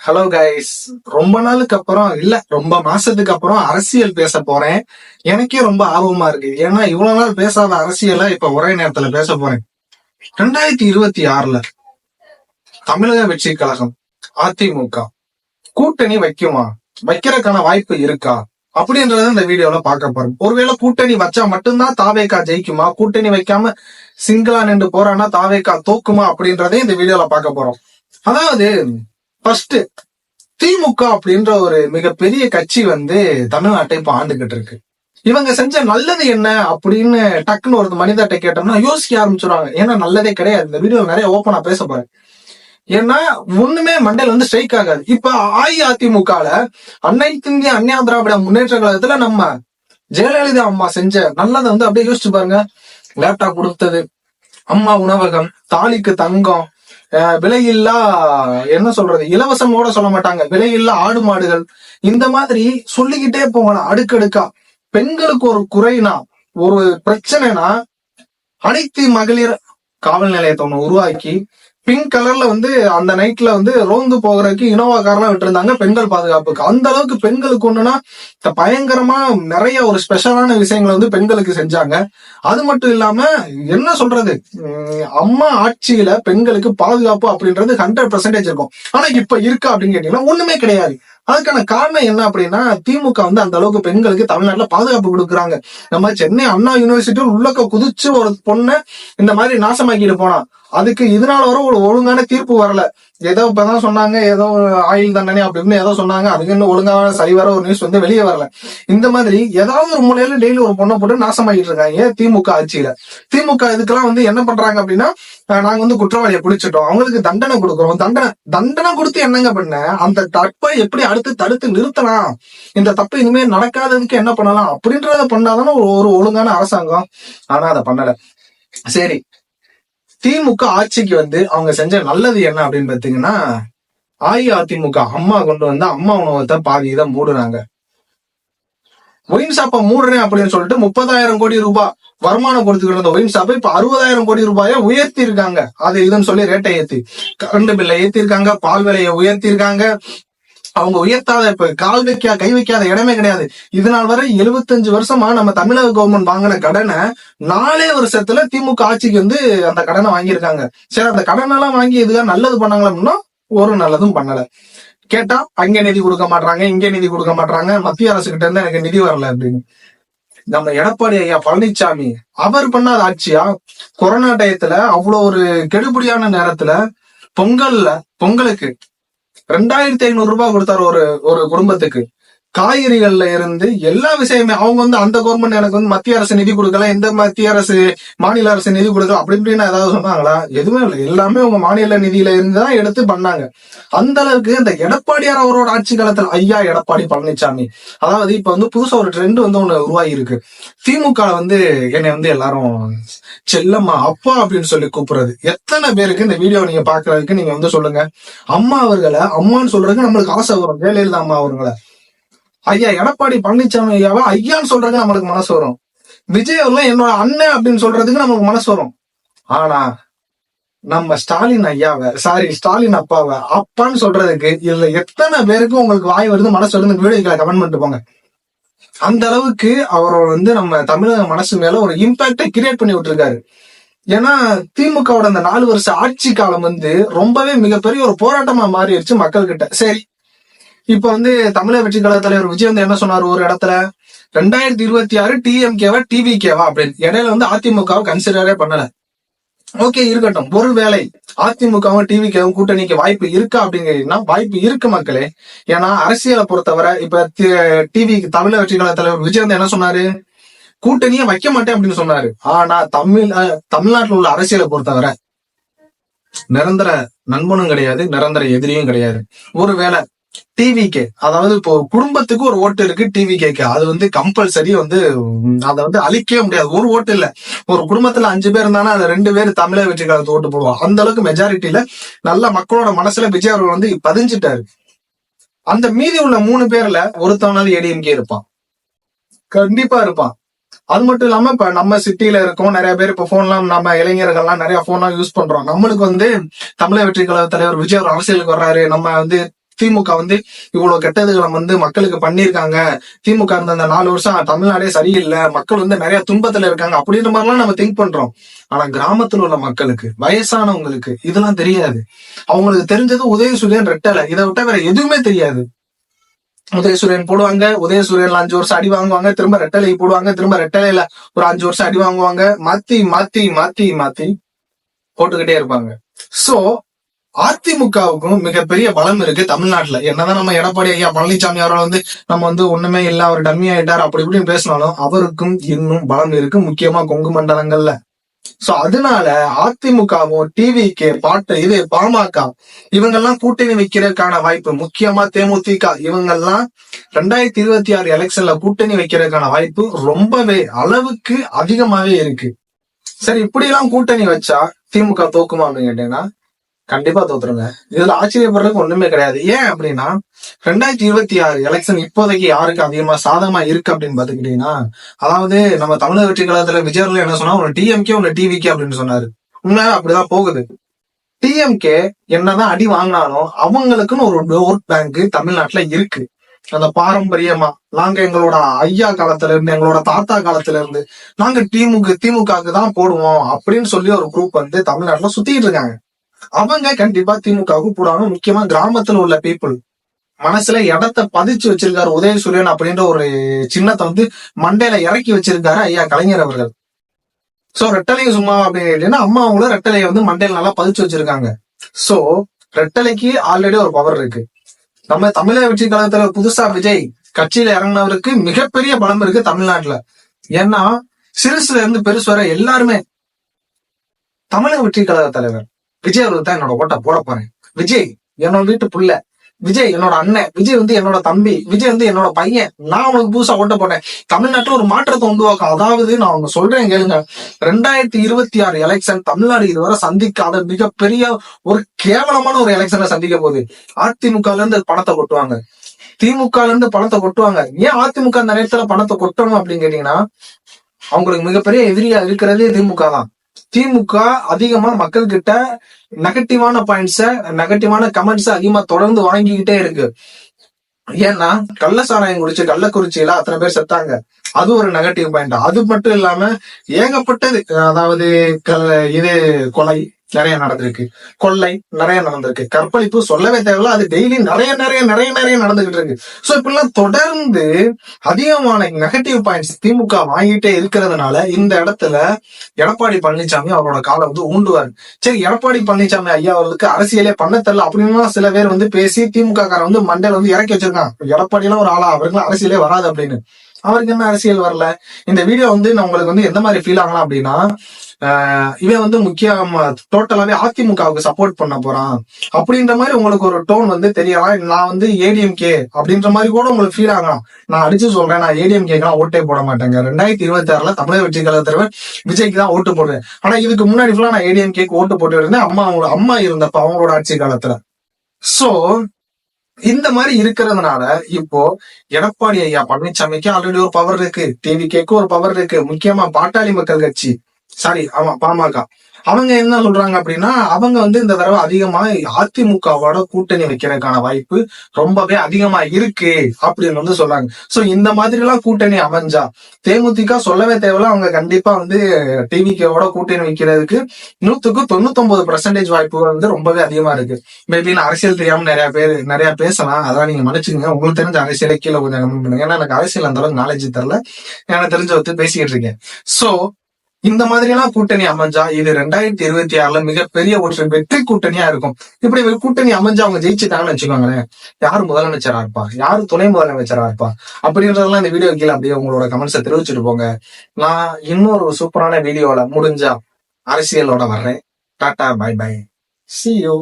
Hello guys ரொம்ப நாளுக்கு அப்புறம் இல்ல ரொம்ப மாசத்துக்கு அப்புறம் அரசியல் பேச போறேன். எனக்கே ரொம்ப ஆர்வமா இருக்கு. ஏன்னா இவ்வளவு நாள் பேசாத அரசியலை இப்ப ஒரே நேரத்துல பேச போறேன். ரெண்டாயிரத்தி இருபத்தி ஆறுல தமிழக வெற்றி கழகம் அதிமுக கூட்டணி வைக்குமா? வைக்கிறதுக்கான வாய்ப்பு இருக்கா? அப்படின்றத இந்த வீடியோல பார்க்க போறோம். ஒருவேளை கூட்டணி வச்சா மட்டும்தான் தாவேக்கா ஜெயிக்குமா? கூட்டணி வைக்காம சிங்கிளா நின்று போறான்னா தாவேக்கா தோக்குமா? அப்படின்றதே இந்த வீடியோல பார்க்க போறோம். அதாவது ஃபர்ஸ்ட் திமுக அப்படின்ற ஒரு மிகப்பெரிய கட்சி வந்து தமிழ்நாட்டை இப்ப ஆண்டுகிட்டு இருக்கு. இவங்க செஞ்ச நல்லது என்ன அப்படின்னு டக்குன்னு ஒரு மனிதர்கிட்ட கேட்டோம்னா யோசிக்க ஆரம்பிச்சிருவாங்க. ஏன்னா நல்லதே கிடையாது. இந்த வீடியோ நிறைய ஓப்பனா பேச போறேன். ஏன்னா ஒண்ணுமே மண்டையில வந்து ஸ்ட்ரைக் ஆகாது. இப்ப அஇஅதிமுகல அனைத்து இந்திய அந்நியா திராவிட முன்னேற்ற கழகத்துல நம்ம ஜெயலலிதா அம்மா செஞ்ச நல்லதை வந்து அப்படியே யோசிச்சு பாருங்க. லேப்டாப் கொடுத்தது அம்மா உணவகம் தாலிக்கு தங்கம் விலையில்லா என்ன சொல்றது இலவசம் கூட சொல்ல மாட்டாங்க. விலையில்லா ஆடு மாடுகள். இந்த மாதிரி சொல்லிக்கிட்டே போகலாம் அடுக்கடுக்கா. பெண்களுக்கு ஒரு குறைனா ஒரு பிரச்சனைனா அனைத்து மகளிர் காவல் நிலையத்தை ஒண்ணு உருவாக்கி பிங்க் கலர்ல வந்து அந்த நைட்ல வந்து ரோந்து போகிறதுக்கு இனோவா கார்லாம் விட்டுருந்தாங்க பெண்கள் பாதுகாப்புக்கு. அந்த அளவுக்கு பெண்களுக்கு ஒண்ணுன்னா பயங்கரமா நிறைய ஒரு ஸ்பெஷலான விஷயங்களை வந்து பெண்களுக்கு செஞ்சாங்க. அது மட்டும் இல்லாம என்ன சொல்றது? அம்மா ஆட்சியில பெண்களுக்கு பாதுகாப்பு அப்படின்றது ஹண்ட்ரட் பர்சன்டேஜ் இருக்கும். ஆனா இப்ப இருக்கா அப்படின்னு கேட்டீங்கன்னா ஒண்ணுமே கிடையாது. அதுக்கான காரணம் என்ன அப்படின்னா திமுக வந்து அந்த அளவுக்கு பெண்களுக்கு தமிழ்நாட்டுல பாதுகாப்பு கொடுக்குறாங்க. நம்ம சென்னை அண்ணா யூனிவர்சிட்டியில் உள்ளக்க குதிச்சு ஒரு பொண்ணை இந்த மாதிரி நாசமாக்கிட்டு போனா அதுக்கு இதனால வர ஒரு ஒழுங்கான தீர்ப்பு வரல. ஏதோ இப்பதான் சொன்னாங்க ஏதோ ஆயுள் தண்டனை அப்படின்னு ஏதோ சொன்னாங்க அதுக்கு இன்னும் ஒழுங்கான சரிவர ஒரு நியூஸ் வந்து வெளியே வரல. இந்த மாதிரி ஏதாவது ஒரு மூலையில டெய்லி ஒரு பொண்ணை போட்டு நாசமாயிட்டு இருக்காங்க திமுக ஆட்சியில. திமுக இதுக்கெல்லாம் வந்து என்ன பண்றாங்க அப்படின்னா நாங்க வந்து குற்றவாளியை பிடிச்சிட்டோம் அவங்களுக்கு தண்டனை கொடுக்குறோம். தண்டனை தண்டனை கொடுத்து என்னங்க பண்ண? அந்த தப்பை எப்படி அடுத்து தடுத்து நிறுத்தலாம்? இந்த தப்பு இனிமே நடக்காததுக்கு என்ன பண்ணலாம்? அப்படின்றத பண்ணாதானே ஒரு ஒரு ஒழுங்கான அரசாங்கம். ஆனா அதை பண்ணல. சரி திமுக ஆட்சிக்கு வந்து அவங்க செஞ்ச நல்லது என்ன அப்படின்னு பாத்தீங்கன்னா அஇஅதிமுக அம்மா கொண்டு வந்து அம்மா உணவகத்தை பாதி இதை ஒயின் ஷாப்பை மூடுறேன் அப்படின்னு சொல்லிட்டு முப்பதாயிரம் கோடி ரூபாய் வருமானம் கொடுத்துக்கிட்டு இருந்த ஒயின் ஷாப்பை இப்ப அறுபதாயிரம் கோடி ரூபாயை உயர்த்தி இருக்காங்க அது இதுன்னு சொல்லி ரேட்டை ஏத்தி. கரண்ட் பில்லை ஏத்தி இருக்காங்க பால் விலையை உயர்த்தி இருக்காங்க அவங்க உயர்த்தாத இப்ப கால் வைக்க கை வைக்காத இடமே கிடையாது. இது நாள் வரை 75 வருஷமா நம்ம தமிழக கவர்மெண்ட் வாங்கின கடனை நாலே வருஷத்துல திமுக ஆட்சிக்கு வந்து அந்த கடனை வாங்கியிருக்காங்க. சரி அந்த கடனை எல்லாம் வாங்கி இதுதான் நல்லது பண்ணாங்களா அப்படின்னா ஒரு நல்லதும் பண்ணல. கேட்டா அங்க நிதி கொடுக்க மாட்டாங்க இங்க நிதி கொடுக்க மாட்டாங்க மத்திய அரசு கிட்ட இருந்து எனக்கு நிதி வரல அப்படின்னு. நம்ம எடப்பாடி ஐயா பழனிசாமி அவர் பண்ணாத ஆட்சியா? கொரோனா டயத்துல அவ்வளவு ஒரு கெடுபடியான நேரத்துல பொங்கல்ல பொங்கலுக்கு ரெண்டாயிரத்தி ஐநூறு ரூபாய் கொடுத்தாரு ஒரு ஒரு குடும்பத்துக்கு. காய்கறிகள்ல இருந்து எல்லா விஷயமே அவங்க வந்து அந்த கவர்மெண்ட் எனக்கு வந்து மத்திய அரசு நிதி கொடுக்கல இந்த மத்திய அரசு மாநில அரசு நிதி கொடுக்கல அப்படி இப்படின்னு ஏதாவது சொன்னாங்களா? எதுவுமே இல்லை. எல்லாமே உங்க மாநில நிதியில இருந்து தான் எடுத்து பண்ணாங்க. அந்த அளவுக்கு இந்த எடப்பாடியார் அவரோட ஆட்சி காலத்துல ஐயா எடப்பாடி பழனிசாமி அதாவது இப்ப வந்து புதுசா ஒரு ட்ரெண்ட் வந்து ஒண்ணு உருவாகி இருக்கு திமுக வந்து என்னை வந்து எல்லாரும் செல்லம்மா அப்பா அப்படின்னு சொல்லி கூப்பிடுறது. எத்தனை பேருக்கு இந்த வீடியோ நீங்க பாக்குறதுக்கு நீங்க வந்து சொல்லுங்க. அம்மா அவர்களை அம்மான்னு சொல்றதுக்கு நம்மளுக்கு ஆசை வரும். ஜெயலலிதா அம்மா அவர்களை. ஐயா எடப்பாடி பழனிசாமி ஐயாவை? ஐயான்னு சொல்றதுக்கு நம்மளுக்கு மனசு வரும். விஜய் எல்லாம் என்னோட அண்ணன் அப்படின்னு சொல்றதுக்கு நமக்கு மனசு வரும். ஆனா நம்ம ஸ்டாலின் ஐயாவை சாரி ஸ்டாலின் அப்பாவை அப்பான்னு சொல்றதுக்கு இதுல எத்தனை பேருக்கு உங்களுக்கு வாய் வருது மனசு வருது இந்த வீடியோக்களை கமெண்ட் பண்ணிட்டு போங்க. அந்த அளவுக்கு அவரோட வந்து நம்ம தமிழக மனசு மேல ஒரு இம்பாக்டை கிரியேட் பண்ணி விட்டுருக்காரு. ஏன்னா திமுகவோட அந்த நாலு வருஷ ஆட்சி காலம் வந்து ரொம்பவே மிகப்பெரிய ஒரு போராட்டமா மாறிடுச்சு மக்கள் கிட்ட சரி இப்ப வந்து தமிழக வெற்றி கழக தலைவர் விஜய் வந்து என்ன சொன்னார்? ஒரு இடத்துல ரெண்டாயிரத்தி இருபத்தி ஆறு டிஎம்கேவா டிவிகேவா அப்படின்னு. இடையில வந்து அதிமுகவை கன்சிடரே பண்ணல. ஓகே இருக்கட்டும். ஒருவேளை அதிமுகவும் டிவிக்கவும் கூட்டணிக்கு வாய்ப்பு இருக்கா அப்படிங்கிறீங்கன்னா வாய்ப்பு இருக்கு மக்களே. ஏன்னா அரசியலை பொறுத்தவரை இப்ப டிவி தமிழக வெற்றி கழக தலைவர் விஜய் வந்து என்ன சொன்னாரு? கூட்டணியே வைக்க மாட்டேன் அப்படின்னு சொன்னாரு. ஆனா தமிழ் தமிழ்நாட்டில் உள்ள அரசியலை பொறுத்தவரை நிரந்தர நண்பனும் கிடையாது நிரந்தர எதிரியும் கிடையாது. ஒருவேளை டிவிகே அதாவது இப்போ குடும்பத்துக்கு ஒரு ஓட்டு இருக்கு டிவிகேக்கு அது வந்து கம்பல்சரி வந்து அதை வந்து அழிக்கவே முடியாது. ஒரு ஓட்டு இல்ல. ஒரு குடும்பத்துல அஞ்சு பேர் இருந்தானா அது ரெண்டு பேர் தமிழக வெற்றி ஓட்டு போடுவோம் அந்த அளவுக்கு மெஜாரிட்டியில நல்ல மக்களோட மனசுல விஜய் அவர்கள் வந்து பதிஞ்சிட்டாரு. அந்த மீதி உள்ள மூணு பேர்ல ஒருத்தவனாவது ஏடிஎம்கே இருப்பான். கண்டிப்பா இருப்பான். அது மட்டும் இல்லாம இப்ப நம்ம சிட்டில இருக்கோம். நிறைய பேர் இப்ப போன்லாம் நம்ம இளைஞர்கள்லாம் நிறைய போன்லாம் யூஸ் பண்றோம். நம்மளுக்கு வந்து தமிழக வெற்றி கழக தலைவர் விஜய் ஒரு அரசியலுக்கு வர்றாரு. நம்ம வந்து திமுக வந்து இவ்வளவு கெட்டதுகளை வந்து மக்களுக்கு பண்ணியிருக்காங்க. திமுக இருந்த அந்த நாலு வருஷம் தமிழ்நாடே சரியில்லை. மக்கள் வந்து நிறைய துன்பத்துல இருக்காங்க. அப்படின்ற மாதிரிலாம் நம்ம திங்க் பண்றோம். ஆனா கிராமத்துல உள்ள மக்களுக்கு வயசானவங்களுக்கு இதெல்லாம் தெரியாது. அவங்களுக்கு தெரிஞ்சது உதயசூரியன் ரெட்டலை. இதை விட்டா வேற எதுவுமே தெரியாது. உதயசூரியன் போடுவாங்க. உதயசூரியன்ல அஞ்சு வருஷம் அடி வாங்குவாங்க. திரும்ப ரெட்டலை போடுவாங்க. திரும்ப ரெட்டலையில ஒரு அஞ்சு வருஷம் அடி வாங்குவாங்க. மாத்தி மாத்தி மாத்தி மாத்தி போட்டுக்கிட்டே இருப்பாங்க. சோ அதிமுகவுக்கும் மிகப்பெரிய பலம் இருக்கு தமிழ்நாட்டுல. என்னதான் நம்ம எடப்பாடி ஐயா பழனிசாமி அவரை வந்து நம்ம வந்து ஒண்ணுமே இல்ல அவர் டம்மி ஆயிட்டார் அப்படி இப்படின்னு பேசினாலும் அவருக்கும் இன்னும் பலம் இருக்கு முக்கியமா கொங்கு மண்டலங்கள்ல. சோ அதனால அதிமுகவும் டிவிக்கு பாட்டு இது பாமக இவங்கெல்லாம் கூட்டணி வைக்கிறதுக்கான வாய்ப்பு முக்கியமா தேமுதிக இவங்கெல்லாம் ரெண்டாயிரத்தி இருபத்தி ஆறு எலெக்ஷன்ல கூட்டணி வைக்கிறதுக்கான வாய்ப்பு ரொம்பவே அளவுக்கு அதிகமாவே இருக்கு. சரி இப்படி எல்லாம் கூட்டணி வச்சா திமுக தோக்குமா அப்படின்னு கேட்டீங்கன்னா கண்டிப்பா தோத்துருங்க. இதுல ஆச்சரியப்படுறதுக்கு ஒண்ணுமே கிடையாது. ஏன் அப்படின்னா ரெண்டாயிரத்தி இருபத்தி ஆறு எலெக்ஷன் இப்போதைக்கு யாருக்கு அதிகமா சாதகமா இருக்கு அப்படின்னு பாத்துக்கிட்டீங்கன்னா அதாவது நம்ம தமிழக வெற்றி கழகத்துல விஜய் என்ன சொன்னா ஒன்னு டிஎம்கே ஒன்னு டிவிகே அப்படின்னு சொன்னாரு. உண்மையா அப்படிதான் போகுது. டிஎம்கே என்னதான் அடி வாங்கினாலும் அவங்களுக்குன்னு ஒரு ஓட் பேங்க் தமிழ்நாட்டுல இருக்கு. அந்த பாரம்பரியமா நாங்க எங்களோட ஐயா காலத்துல இருந்து எங்களோட தாத்தா காலத்துல இருந்து நாங்க திமுக திமுகவுக்கு தான் போடுவோம் அப்படின்னு சொல்லி ஒரு குரூப் வந்து தமிழ்நாட்டுல சுத்திட்டு இருக்காங்க. அவங்க கண்டிப்பா திமுகவுக்கு போடுவாங்க. முக்கியமா கிராமத்துல உள்ள பீப்புள் மனசுல இடத்த பதிச்சு வச்சிருக்காரு உதயசூரியன் அப்படின்ற ஒரு சின்னத்தை வந்து மண்டையில இறக்கி வச்சிருக்காரு ஐயா கலைஞர் அவர்கள். சோ ரெட்டலையும் சும்மா அப்படின்னு அம்மா அவங்களும் ரெட்டலையை வந்து மண்டையில நல்லா பதிச்சு வச்சிருக்காங்க. சோ ரெட்டலைக்கு ஆல்ரெடி ஒரு பவர் இருக்கு. நம்ம தமிழக வெற்றி கழகத்துல புதுசா விஜய் கட்சியில இறங்கினவருக்கு மிகப்பெரிய பலம் இருக்கு தமிழ்நாட்டுல. ஏன்னா சிறுசுல இருந்து பெருசு வர எல்லாருமே தமிழக வெற்றி கழக தலைவர். விஜய் அவருக்கு தான் என்னோட ஓட்டை போட போறேன். விஜய் என்னோட வீட்டு புள்ள. விஜய் என்னோட அண்ணன். விஜய் வந்து என்னோட தம்பி. விஜய் வந்து என்னோட பையன். நான் அவனுக்கு புதுசா ஓட்ட போட்டேன். தமிழ்நாட்டுல ஒரு மாற்றத்தை உண்டுவாக்கும் அதாவது நான் அவங்க சொல்றேன் கேளுங்க. ரெண்டாயிரத்தி இருபத்தி ஆறு எலெக்ஷன் தமிழ்நாடு இதுவரை சந்திக்காத மிகப்பெரிய ஒரு கேவலமான ஒரு எலெக்ஷனை சந்திக்க போகுது. அதிமுகல இருந்து பணத்தை கொட்டுவாங்க. திமுக இருந்து பணத்தை கொட்டுவாங்க. ஏன் அதிமுக அந்த நேரத்துல பணத்தை கொட்டணும் அப்படின்னு கேட்டீங்கன்னா அவங்களுக்கு மிகப்பெரிய எதிரியா இருக்கிறதே திமுக தான். திமுக அதிகமா மக்கள் கிட்ட நெகட்டிவான பாயிண்ட்ஸ நெகட்டிவான கமெண்ட்ஸ அதிகமா தொடர்ந்து வாங்கிக்கிட்டே இருக்கு. ஏன்னா கள்ள சாராயம் குடிச்சு கள்ளக்குறிச்சியில அத்தனை பேர் செத்தாங்க. அது ஒரு நெகட்டிவ் பாயிண்ட் அது மட்டும் இல்லாம ஏகப்பட்டது. அதாவது இது கொலை நிறைய நடந்திருக்கு. கொள்ளை நிறைய நடந்திருக்கு. கற்பழிப்பு சொல்லவே தேவையில்ல. அது டெய்லி நிறைய நிறைய நிறைய நிறைய நடந்துகிட்டு இருக்கு. சோ இப்பெல்லாம் தொடர்ந்து அதிகமான நெகட்டிவ் பாயிண்ட்ஸ் திமுக வாங்கிட்டே இருக்கிறதுனால இந்த இடத்துல எடப்பாடி பழனிசாமி அவரோட காலை வந்து ஊண்டுவாரு. சரி எடப்பாடி பழனிசாமி ஐயா அவர்களுக்கு அரசியலே பண்ண தெரியல அப்படின்னு சில பேர் வந்து பேசி திமுக காரை வந்து மண்டையில வந்து இறக்கி வச்சிருக்காங்க எடப்பாடி எல்லாம் ஒரு ஆளா? அவருக்கு அரசியலே வராது அப்படின்னு. அவருக்கு என்ன அரசியல் வரல? இந்த வீடியோ வந்து நான் உங்களுக்கு வந்து எந்த மாதிரி ஃபீல் ஆகலாம் அப்படின்னா இவன் வந்து முக்கிய டோட்டலாவே அதிமுகவுக்கு சப்போர்ட் பண்ண போறான். அப்படின்ற மாதிரி உங்களுக்கு ஒரு டோன் வந்து தெரியலாம். நான் வந்து ஏடிஎம்கே அப்படின்ற மாதிரி கூட உங்களுக்கு ஃபீல் ஆகலாம். நான் அடிச்சு சொல்றேன் நான் ஏடிஎம்கேக்கெல்லாம் ஓட்டே போட மாட்டேங்க. ரெண்டாயிரத்தி இருபத்தி ஆறுல தமிழக வெற்றி கழக தலைவர் விஜய்க்கு தான் ஓட்டு போடுவேன். ஆனா இதுக்கு முன்னாடி ஃபுல்லா நான் ஏடிஎம்கேக்கு ஓட்டு போட்டு இருந்தேன். அம்மா அவங்களோட அம்மா இருந்தப்ப அவங்களோட ஆட்சி காலத்துல. சோ இந்த மாதிரி இருக்கிறதுனால இப்போ எடப்பாடி ஐயா பழனிசாமிக்கு ஆல்ரெடி ஒரு பவர் இருக்கு. டிவி கேக்கு ஒரு பவர் இருக்கு. முக்கியமா பாட்டாளி மக்கள் கட்சி. சாரி ஆமா பாமக. அவங்க என்ன சொல்றாங்க அப்படின்னா அவங்க வந்து இந்த தடவை அதிகமா அதிமுகவோட கூட்டணி வைக்கிறதுக்கான வாய்ப்பு ரொம்பவே அதிகமா இருக்கு அப்படின்னு வந்து சொல்றாங்க சோ இந்த மாதிரி எல்லாம் கூட்டணி அமைஞ்சா தேமுதிக சொல்லவே தேவையில்ல அவங்க கண்டிப்பா வந்து டிவிகேவோட கூட்டணி வைக்கிறதுக்கு நூத்துக்கு தொண்ணூத்தொன்பது பர்சன்டேஜ் வாய்ப்பு வந்து ரொம்பவே அதிகமா இருக்கு. மேபி நான் அரசியல் தெரியாம நிறைய பேர் நிறைய பேசலாம். அதான் நீங்க மன்னிச்சுங்க உங்களுக்கு தெரிஞ்ச அரசியலை கீழே கொஞ்சம் பண்ணுங்க. ஏன்னா எனக்கு அரசியல் அந்த அளவுக்கு நாலேஜ் தரல. எனக்கு தெரிஞ்ச வந்து பேசிக்கிட்டு இருக்கேன். சோ இந்த மாதிரி எல்லாம் கூட்டணி அமைஞ்சா இது ரெண்டாயிரத்தி இருபத்தி ஆறுல மிகப்பெரிய ஒரு வெற்றி கூட்டணியா இருக்கும். இப்படி கூட்டணி அமைஞ்சா அவங்க ஜெயிச்சுட்டாங்கன்னு வச்சுக்கோங்களேன். யாரு முதலமைச்சரா இருப்பா? யாரு துணை முதலமைச்சரா இருப்பா? அப்படின்றதெல்லாம் இந்த வீடியோ கீழே அப்படியே உங்களோட கமெண்ட்ஸை தெரிவிச்சுட்டு போங்க. நான் இன்னொரு சூப்பரான வீடியோல முடிஞ்சா அரசியலோட வர்றேன். Tata bye bye see you